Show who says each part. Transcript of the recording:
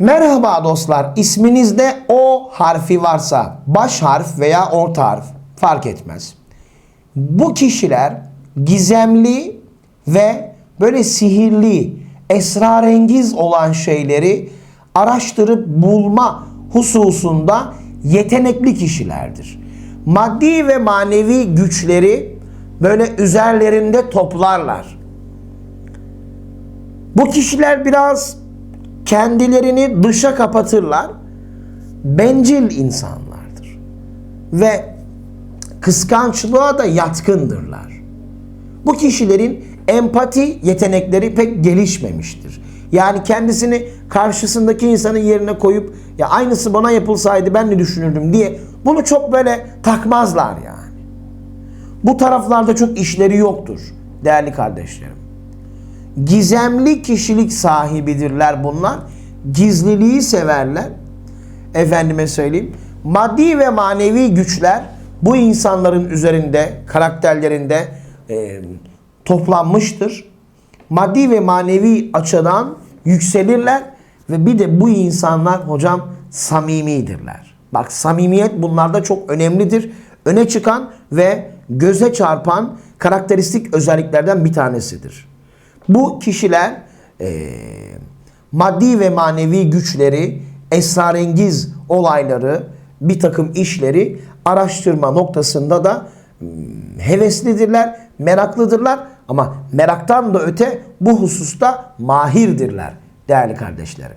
Speaker 1: Merhaba dostlar. İsminizde O harfi varsa baş harf veya orta harf fark etmez. Bu kişiler gizemli ve böyle sihirli, esrarengiz olan şeyleri araştırıp bulma hususunda yetenekli kişilerdir. Maddi ve manevi güçleri böyle üzerlerinde toplarlar. Bu kişiler biraz kendilerini dışa kapatırlar. Bencil insanlardır. Ve kıskançlığa da yatkındırlar. Bu kişilerin empati yetenekleri pek gelişmemiştir. Yani kendisini karşısındaki insanın yerine koyup ya aynısı bana yapılsaydı ben ne düşünürdüm diye bunu çok böyle takmazlar yani. Bu taraflarda çok işleri yoktur değerli kardeşlerim. Gizemli kişilik sahibidirler bunlar. Gizliliği severler. Efendime söyleyeyim. Maddi ve manevi güçler bu insanların üzerinde, karakterlerinde e, toplanmıştır. Maddi ve manevi açıdan yükselirler ve bir de bu insanlar hocam samimidirler. Bak samimiyet bunlarda çok önemlidir. Öne çıkan ve göze çarpan karakteristik özelliklerden bir tanesidir. Bu kişiler eee, maddi ve manevi güçleri, esrarengiz olayları, bir takım işleri araştırma noktasında da hmm, heveslidirler, meraklıdırlar ama meraktan da öte bu hususta mahirdirler değerli kardeşlerim.